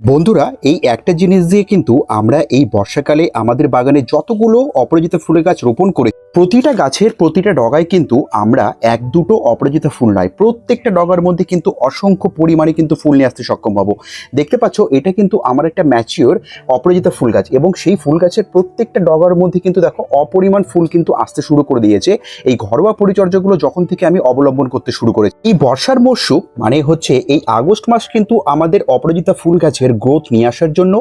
বন্ধুরা, এই একটা জিনিস দিয়ে কিন্তু আমরা এই বর্ষাকালে আমাদের বাগানে যতগুলো অপরাজিতা ফুলের গাছ রোপণ করে, প্রতিটা গাছের প্রতিটা ডগায় কিন্তু আমরা এক দুটো অপরাজিতা ফুল নয় প্রত্যেকটা ডগার মধ্যে কিন্তু অসংখ্য পরিমাণে কিন্তু ফুল নিয়ে আসতে সক্ষম হব। দেখতে পাচ্ছ, এটা কিন্তু আমার একটা ম্যাচিওর অপরাজিতা ফুল গাছ এবং সেই ফুল গাছের প্রত্যেকটা ডগার মধ্যে কিন্তু দেখো অপরিমাণ ফুল কিন্তু আসতে শুরু করে দিয়েছে। এই ঘরোয়া পরিচর্যাগুলো যখন থেকে আমি অবলম্বন করতে শুরু করেছি। এই বর্ষার মরশুম মানে হচ্ছে এই আগস্ট মাস কিন্তু আমাদের অপরাজিতা ফুল গাছের গ্রোথ নিয়ে আসার জন্য,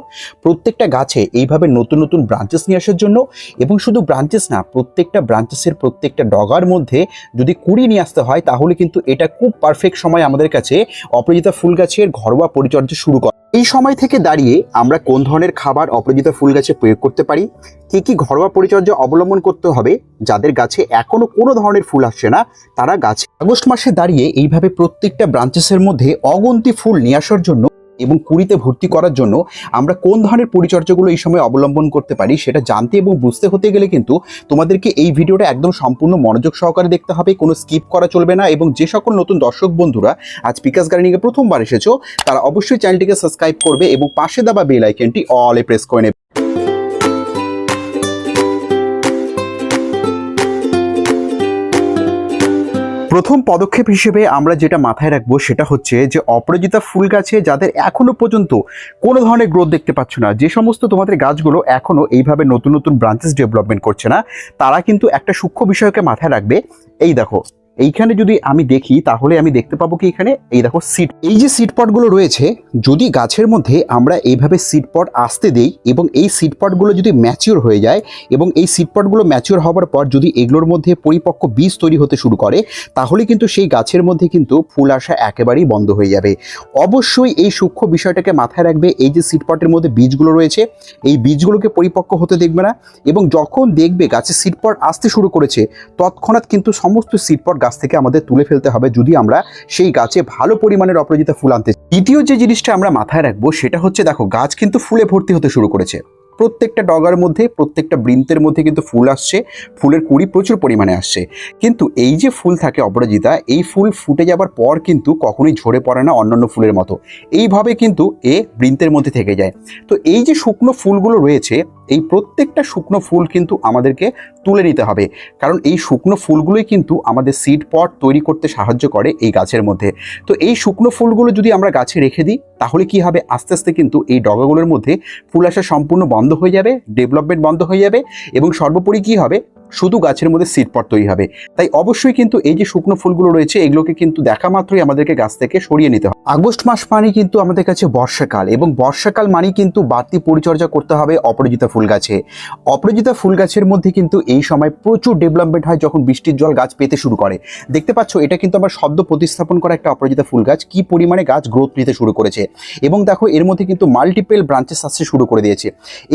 প্রত্যেকটা গাছে এইভাবে নতুন নতুন ব্রাঞ্চেস নিয়ে আসার জন্য এবং শুধু ব্রাঞ্চেস না, প্রত্যেকটা ব্রাঞ্চেসের প্রত্যেকটা ডগার মধ্যে যদি কুড়ি নিয়ে আসতে হয়, তাহলে কিন্তু এটা খুব পারফেক্ট সময় আমাদের কাছে অপরাজিতা ফুল গাছের ঘরোয়া পরিচর্যা শুরু করা। এই সময় থেকে দাঁড়িয়ে আমরা কোন ধরনের খাবার অপরাজিতা ফুল গাছে প্রয়োগ করতে পারি, কি কি ঘরোয়া পরিচর্যা অবলম্বন করতে হবে, যাদের গাছে এখনও কোনো ধরনের ফুল আসছে না, তারা গাছে আগস্ট মাসে দাঁড়িয়ে এইভাবে প্রত্যেকটা ব্রাঞ্চেসের মধ্যে অগন্তি ফুল নিয়ে আসার জন্য এবং কুড়িতে ভর্তি করার জন্য আমরা কোন ধরনের পরিচর্যাগুলো এই সময় অবলম্বন করতে পারি সেটা জানতে এবং বুঝতে হতে গেলে কিন্তু তোমাদেরকে এই ভিডিওটা একদম সম্পূর্ণ মনোযোগ সহকারে দেখতে হবে, কোনো স্কিপ করা চলবে না এবং যে সকল নতুন দর্শক বন্ধুরা আজ পিকাস গার্ডেনিংয়ে প্রথমবার এসেছ, তারা অবশ্যই চ্যানেলটিকে সাবস্ক্রাইব করবে এবং পাশে দেওয়া বেল আইকনটি অলে প্রেস করে নেবে। প্রথম পদক্ষেপ হিসেবে আমরা যেটা মাথায় রাখব সেটা হচ্ছে যে অপরাজিতা ফুল গাছে যাদের এখনও পর্যন্ত কোনো ধরনের গ্রোথ দেখতে পাচ্ছ না, যে সমস্ত তোমাদের গাছগুলো এখনও এইভাবে নতুন নতুন ব্রাঞ্চেস ডেভেলপমেন্ট করছে না, তারা কিন্তু একটা সূক্ষ্ম বিষয়কে মাথায় রাখবে। এই দেখো এইখানে যদি আমি দেখি, তাহলে আমি দেখতে পাবো কি এখানে? এই দেখো সিট এই যে সিট পটগুলো রয়েছে, যদি গাছের মধ্যে আমরা এইভাবে সিট পট আসতে দেই এবং এই সিট পটগুলো যদি ম্যাচিওর হয়ে যায় এবং এই সিট পটগুলো ম্যাচিওর হওয়ার পর যদি এগুলোর মধ্যে পরিপক্ক বীজ তৈরি হতে শুরু করে, তাহলে কিন্তু সেই গাছের মধ্যে কিন্তু ফুল আসা একেবারেই বন্ধ হয়ে যাবে। অবশ্যই এই সূক্ষ্ম বিষয়টাকে মাথায় রাখবে, এই যে সিট পটের মধ্যে বীজগুলো রয়েছে, এই বীজগুলোকে পরিপক্ক হতে দেখবে না এবং যখন দেখবে গাছে সিট পট আসতে শুরু করেছে, তৎক্ষণাৎ কিন্তু সমস্ত সিট পট গাছ থেকে আমাদের তুলে ফেলতে হবে যদি আমরা সেই গাছে ভালো পরিমাণের অপরাজিতা ফুল আনতে দ্বিতীয় যে জিনিসটা আমরা মাথায় রাখব সেটা হচ্ছে দেখো, গাছ কিন্তু ফুলে ভর্তি হতে শুরু করেছে। প্রত্যেকটা ডগার মধ্যে, প্রত্যেকটা বৃন্তের মধ্যে কিন্তু ফুল আসছে, ফুলের কুড়ি প্রচুর পরিমাণে আসছে। কিন্তু এই যে ফুল থাকে অপরাজিতা, এই ফুল ফুটে যাবার পর কিন্তু কখনোই ঝরে পড়ে না অন্যান্য ফুলের মতো। এইভাবে কিন্তু এ বৃন্তের মধ্যে থেকে যায়। তো এই যে শুকনো ফুলগুলো রয়েছে এই প্রত্যেকটা শুকনো ফুল কিন্তু আমাদেরকে তুলে নিতে হবে। কারণ এই শুকনো ফুলগুলোই কিন্তু আমাদের সিড পট তৈরি করতে সাহায্য করে এই গাছের মধ্যে। তো এই শুকনো ফুলগুলো যদি আমরা গাছে রেখে দিই, তাহলে কি হবে? আস্তে আস্তে কিন্তু এই ডগাগুলোর মধ্যে ফুল আসা সম্পূর্ণ বন্ধ হয়ে যাবে ডেভেলপমেন্ট বন্ধ হয়ে যাবে এবং সর্বোপরি কি হবে? শুধু গাছের মধ্যে সিড পট তৈরি হবে। তাই অবশ্যই কিন্তু এই যে শুকনো ফুলগুলো রয়েছে, এগুলোকে কিন্তু দেখা মাত্রই আমাদেরকে গাছ থেকে সরিয়ে নিতে হবে। আগস্ট মাস মানে কিন্তু আমাদের কাছে বর্ষাকাল এবং বর্ষাকাল মানেই কিন্তু বাড়তি পরিচর্যা করতে হবে অপরাজিতা ফুল গাছে অপরাজিতা ফুল গাছের মধ্যে কিন্তু এই সময় প্রচুর ডেভেলপমেন্ট হয় যখন বৃষ্টির জল গাছ পেতে শুরু করে। দেখতে পাচ্ছ, এটা কিন্তু আমার সদ্য প্রতিস্থাপন করা একটা অপরাজিতা ফুল গাছ কি পরিমাণে গাছ গ্রোথ নিতে শুরু করেছে। এবং দেখো, এর মধ্যে কিন্তু মাল্টিপল ব্রাঞ্চেস আসতে শুরু করে দিয়েছে।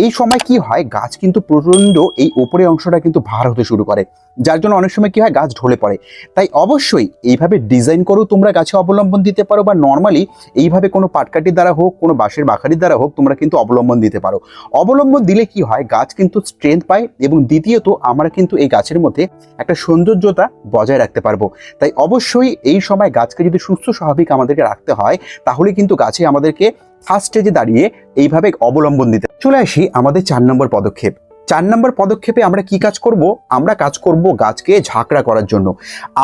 এই সময় কি হয়, গাছ কিন্তু প্রচণ্ড এই ওপরের অংশটা কিন্তু ভার হতে শুরু করে। যার জন্য অনেক সময় কি হয়, গাছ ঢলে পড়ে। তাই অবশ্যই এইভাবে ডিজাইন করেও তোমরা গাছে অবলম্বন দিতে পারো বা নর্মালি এইভাবে কোনো পাটকাঠির দ্বারা হোক, কোনো বাঁশের বাখারির দ্বারা হোক, তোমরা কিন্তু অবলম্বন দিতে পারো। অবলম্বন দিলে কি হয়? গাছ কিন্তু স্ট্রেংথ পায় এবং দ্বিতীয়ত আমরা কিন্তু এই গাছের মধ্যে একটা সৌন্দর্যতা বজায় রাখতে পারব। তাই অবশ্যই এই সময় গাছকে যদি সুস্থ, স্বাভাবিক আমাদেরকে রাখতে হয়, তাহলে কিন্তু গাছে আমাদেরকে ফার্স্ট স্টেজে দাঁড়িয়ে এইভাবে অবলম্বন দিতে চলে আসি আমাদের চার নম্বর পদক্ষেপ। চার নম্বর পদক্ষেপে আমরা কি কাজ করব? আমরা কাজ করব গাছকে ঝাঁকড়া করার জন্য।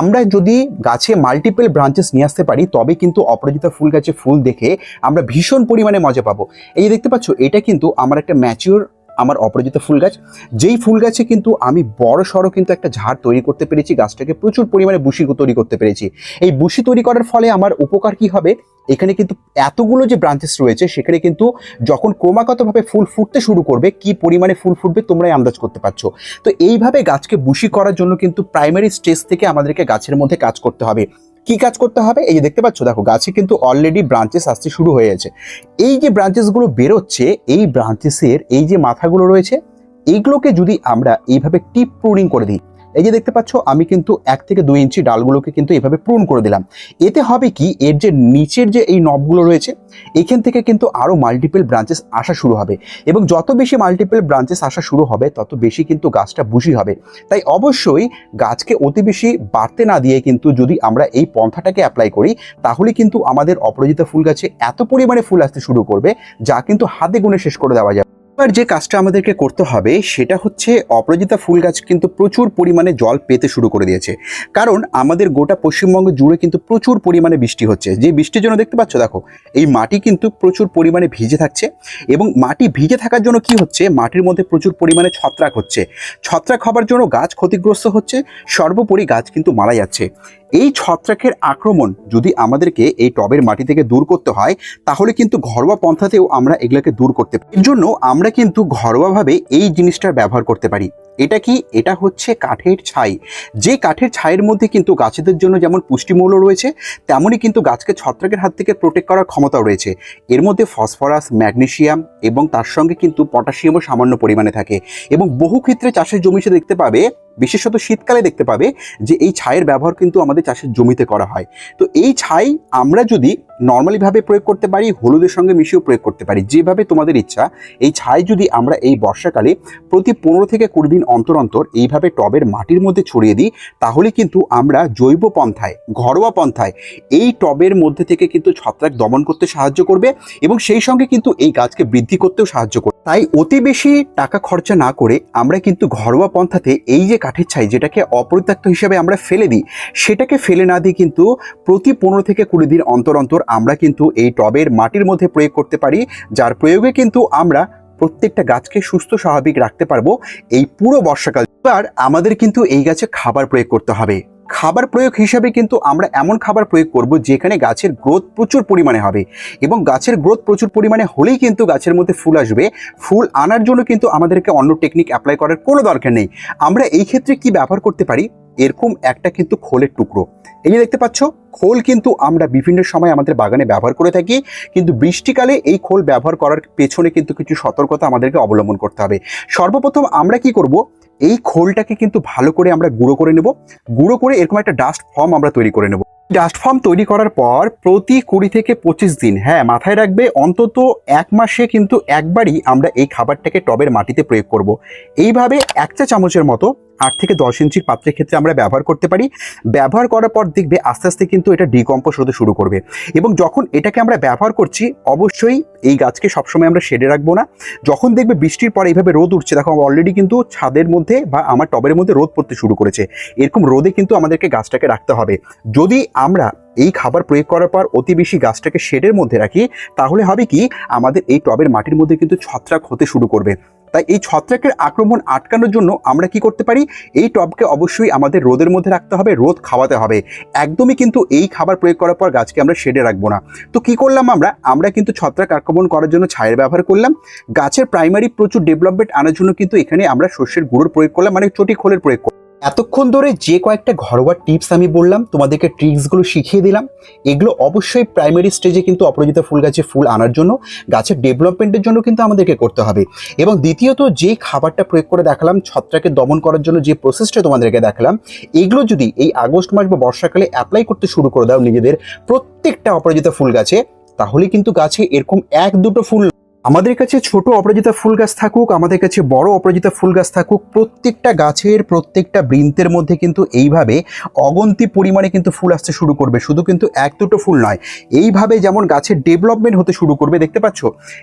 আমরা যদি গাছে মাল্টিপল ব্রাঞ্চেস নিয়ে আসতে পারি, তবে কিন্তু অপরাজিতা ফুল গাছে ফুল দেখে আমরা ভীষণ পরিমাণে মজা পাবো। এই যে দেখতে পাচ্ছ, এটা কিন্তু আমার একটা ম্যাচিওর আমার অপরাজিত ফুল গাছ। যেই ফুল গাছে কিন্তু আমি বড় সড়ো কিন্তু একটা ঝাড় তৈরি করতে পেরেছি, গাছটাকে প্রচুর পরিমাণে বুশি তৈরি করতে পেরেছি। এই বুশি তৈরি করার ফলে আমার উপকার কি হবে? এখানে কিন্তু এতগুলো যে ব্রাঞ্চেস রয়েছে, সেখানে কিন্তু যখন ক্রমাগতভাবে ফুল ফুটতে শুরু করবে, কি পরিমাণে ফুল ফুটবে তোমরাই আন্দাজ করতে পারছ। তো এইভাবে গাছকে বুশি করার জন্য কিন্তু প্রাইমারি স্টেজ থেকে আমাদেরকে গাছের মধ্যে কাজ করতে হবে। কি কাজ করতে হবে? এই যে দেখতে পাচ্ছ, দেখো, গাছে কিন্তু অলরেডি ব্রাঞ্চেস আসতে শুরু হয়ে গেছে এই যে ব্রাঞ্চেসগুলো বেরোচ্ছে, এই ব্রাঞ্চেসের এই যে মাথাগুলো রয়েছে এইগুলোকে যদি আমরা এইভাবে টিপ প্রুনিং করে দিই এই যে দেখতে পাচ্ছ, আমি কিন্তু এক থেকে দুই ইঞ্চি ডালগুলোকে কিন্তু এভাবে পূরণ করে দিলাম। এতে হবে কি, এর যে নিচের যে এই নবগুলো রয়েছে, এখান থেকে কিন্তু আরও মাল্টিপল ব্রাঞ্চেস আসা শুরু হবে। এবং যত বেশি মাল্টিপল ব্রাঞ্চেস আসা শুরু হবে, তত বেশি কিন্তু গাছটা বুঝি হবে। তাই অবশ্যই গাছকে অতি বেশি বাড়তে না দিয়ে কিন্তু যদি আমরা এই পন্থাটাকে অ্যাপ্লাই করি, তাহলে কিন্তু আমাদের অপরাজিতা ফুল গাছে এত পরিমাণে ফুল আসতে শুরু করবে, যা কিন্তু হাতে গুনে শেষ করে দেওয়া যাবে। এবার যে কাজটা আমাদেরকে করতে হবে, সেটা হচ্ছে অপরাজিতা ফুল গাছ কিন্তু প্রচুর পরিমাণে জল পেতে শুরু করে দিয়েছে। কারণ আমাদের গোটা পশ্চিমবঙ্গ জুড়ে কিন্তু প্রচুর পরিমাণে বৃষ্টি হচ্ছে। যে বৃষ্টির জন্য দেখতে পাচ্ছ, দেখো, এই মাটি কিন্তু প্রচুর পরিমাণে ভিজে থাকছে এবং মাটি ভিজে থাকার জন্য কি হচ্ছে, মাটির মধ্যে প্রচুর পরিমাণে ছত্রাক হচ্ছে। ছত্রাক হবার জন্য গাছ ক্ষতিগ্রস্ত হচ্ছে, সর্বোপরি গাছ কিন্তু মারা যাচ্ছে। এই ছত্রাকের আক্রমণ যদি আমাদেরকে এই টবের মাটি থেকে দূর করতে হয়, তাহলে কিন্তু ঘরোয়া পন্থাতেও আমরা এগুলোকে দূর করতে পারি। এর জন্য আমরা কিন্তু ঘরোয়াভাবে এই জিনিসটার ব্যবহার করতে পারি। এটা কি? এটা হচ্ছে কাঠের ছাই। যে কাঠের ছাইয়ের মধ্যে কিন্তু গাছেদের জন্য যেমন পুষ্টিমূল্য রয়েছে, তেমনই কিন্তু গাছকে ছত্রাকের হাত থেকে প্রোটেক্ট করার ক্ষমতাও রয়েছে। এর মধ্যে ফসফরাস ম্যাগনেশিয়াম এবং তার সঙ্গে কিন্তু পটাশিয়ামও সামান্য পরিমাণে থাকে। এবং বহু ক্ষেত্রে চাষের জমিতে দেখতে পাবে বিশেষত শীতকালে দেখতে পাবে যে এই ছাইয়ের ব্যবহার কিন্তু আমাদের চাষের জমিতে করা হয়। তো এই ছাই আমরা যদি নর্মালিভাবে প্রয়োগ করতে পারি, হলুদের সঙ্গে মিশিয়েও প্রয়োগ করতে পারি, যেভাবে তোমাদের ইচ্ছা, এই ছাই যদি আমরা এই বর্ষাকালে প্রতি পনেরো থেকে কুড়ি দিন অন্তর অন্তর এইভাবে টবের মাটির মধ্যে ছড়িয়ে দিই, তাহলে কিন্তু আমরা জৈব পন্থায়, ঘরোয়া পন্থায় এই টবের মধ্যে থেকে কিন্তু ছত্রাক দমন করতে সাহায্য করবে এবং সেই সঙ্গে কিন্তু এই গাছকে বৃদ্ধি করতেও সাহায্য করবে। তাই অতি বেশি টাকা খরচা না করে আমরা কিন্তু ঘরোয়া পন্থাতে এই যে কাঠের ছাই যেটাকে অপরিত্যক্ত হিসেবে আমরা ফেলে দিই, সেটাকে ফেলে না দিয়ে কিন্তু প্রতি পনেরো থেকে কুড়ি দিন অন্তর অন্তর আমরা কিন্তু এই টবের মাটির মধ্যে প্রয়োগ করতে পারি, যার প্রয়োগে কিন্তু আমরা প্রত্যেকটা গাছকে সুস্থ স্বাভাবিক রাখতে পারব এই পুরো বর্ষাকাল। এবার আমাদের কিন্তু এই গাছে খাবার প্রয়োগ করতে হবে। খাবার প্রয়োগ হিসাবে কিন্তু আমরা এমন খাবার প্রয়োগ করব যেখানে গাছের গ্রোথ প্রচুর পরিমাণে হবে। এবং গাছের গ্রোথ প্রচুর পরিমাণে হলেই কিন্তু গাছের মধ্যে ফুল আসবে। ফুল আনার জন্য কিন্তু আমাদেরকে অন্য টেকনিক অ্যাপ্লাই করার কোনো দরকার নেই। আমরা এই ক্ষেত্রে কি ব্যবহার করতে পারি? এরকম একটা কিন্তু খোলের টুকরো। এই যে দেখতে পাচ্ছ, খোল কিন্তু আমরা বিভিন্ন সময় আমাদের বাগানে ব্যবহার করে থাকি, কিন্তু বৃষ্টিকালে এই খোল ব্যবহার করার পেছনে কিন্তু কিছু সতর্কতা আমাদেরকে অবলম্বন করতে হবে। সর্বপ্রথম আমরা কি করব, এই খোলটাকে কিন্তু ভালো করে আমরা গুঁড়ো করে নেব। গুঁড়ো করে এরকম একটা ডাস্ট ফর্ম আমরা তৈরি করে নেব। ডাস্ট ফর্ম তৈরি করার পর প্রতি কুড়ি থেকে পঁচিশ দিন হ্যাঁ মাথায় রাখবে, অন্তত এক মাসে কিন্তু একবারই আমরা এই খাবারটাকে টবের মাটিতে প্রয়োগ করব। এইভাবে এক চা চামচের মতো আট থেকে দশ ইঞ্চির পাত্রের ক্ষেত্রে আমরা ব্যবহার করতে পারি। ব্যবহার করার পর দেখবে আস্তে আস্তে কিন্তু এটা ডিকম্পোজ হতে শুরু করবে। এবং যখন এটাকে আমরা ব্যবহার করছি, অবশ্যই এই গাছকে সবসময় আমরা শেডে রাখব না। যখন দেখবে বৃষ্টির পর এইভাবে রোদ উঠছে, দেখো অলরেডি কিন্তু ছাদের মধ্যে বা আমার টবের মধ্যে রোদ পড়তে শুরু করেছে। এরকম রোদে কিন্তু আমাদেরকে গাছটাকে রাখতে হবে। যদি আমরা এই খাবার প্রয়োগ করার পর অতি বেশি গাছটাকে শেডের মধ্যে রাখি, তাহলে হবে কি? আমাদের এই টবের মাটির মধ্যে কিন্তু ছত্রাক হতে শুরু করবে। তাই এই ছত্রাকের আক্রমণ আটকানোর জন্য আমরা কি করতে পারি? এই টবকে অবশ্যই আমাদের রোদের মধ্যে রাখতে হবে, রোদ খাওয়াতে হবে। একদমই কিন্তু এই খাবার প্রয়োগ করার পর গাছকে আমরা শেডে রাখব না। তো কি করলাম আমরা? আমরা কিন্তু ছত্রাক আক্রমণ করার জন্য ছায়ের ব্যবহার করলাম। গাছের প্রাইমারি প্রচুর ডেভেলপমেন্ট আনার জন্য কিন্তু এখানে আমরা শস্যের গুঁড়োর প্রয়োগ করলাম মানে চটি খোলের প্রয়োগ করলাম। এতক্ষণ ধরে যে কয়েকটা ঘরোয়া টিপস আমি বললাম, তোমাদেরকে ট্রিক্সগুলো শিখিয়ে দিলাম। এগুলো অবশ্যই প্রাইমারি স্টেজে কিন্তু অপরাজিতা ফুল গাছে ফুল আনার জন্য, গাছের ডেভেলপমেন্টের জন্য কিন্তু আমাদেরকে করতে হবে। এবং দ্বিতীয়ত, যে খাবারটা প্রয়োগ করে দেখালাম, ছত্রাকে দমন করার জন্য যে প্রসেসটা তোমাদেরকে দেখালাম, এগুলো যদি এই আগস্ট মাস বা বর্ষাকালে অ্যাপ্লাই করতে শুরু করে দাও নিজেদের প্রত্যেকটা অপরাজিতা ফুল গাছে তাহলে কিন্তু গাছে এরকম এক দুটো ফুল আমাদের কাছে ছোট অপরাজিতা ফুল গাছ থাকুক, আমাদের কাছে বড় অপরাজিতা ফুল গাছ থাকুক, প্রত্যেকটা গাছের, প্রত্যেকটা বৃন্তের মধ্যে কিন্তু এইভাবে অগন্তি পরিমাণে কিন্তু ফুল আসতে শুরু করবে। শুধু কিন্তু এক দুটো ফুল নয়, এইভাবে যেমন গাছের ডেভেলপমেন্ট হতে শুরু করবে, দেখতে পাচ্ছ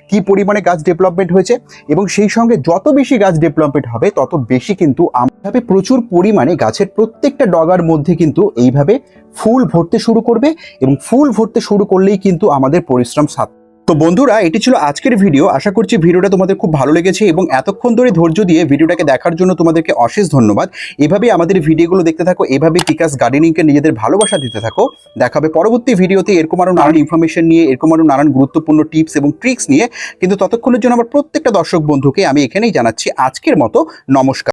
কি পরিমাণে গাছ ডেভেলপমেন্ট হয়েছে এবং সেই সঙ্গে যত বেশি গাছ ডেভেলপমেন্ট হবে, তত বেশি কিন্তু আমভাবে প্রচুর পরিমাণে গাছের প্রত্যেকটা ডগার মধ্যে কিন্তু এইভাবে ফুল ভরতে শুরু করবে এবং ফুল ভরতে শুরু করলেই কিন্তু আমাদের পরিশ্রম সাত তো বন্ধুরা, এটি ছিল আজকের ভিডিও। আশা করছি ভিডিওটা তোমাদের খুব ভালো লেগেছে এবং এতক্ষণ ধরে ধৈর্য দিয়ে ভিডিওটাকে দেখার জন্য তোমাদেরকে অশেষ ধন্যবাদ। এভাবেই আমাদের ভিডিওগুলো দেখতে থাকো এভাবে কিকাস গার্ডেনিংকে নিজেদের ভালোবাসা দিতে থাকো। দেখাবে পরবর্তী ভিডিওতে এরকম আরও নানান ইনফরমেশন নিয়ে, এরকম আরও নানান গুরুত্বপূর্ণ টিপস এবং ট্রিক্স নিয়ে। কিন্তু ততক্ষণের জন্য আমার প্রত্যেকটা দর্শক বন্ধুকে আমি এখানেই জানাচ্ছি আজকের মতো নমস্কার।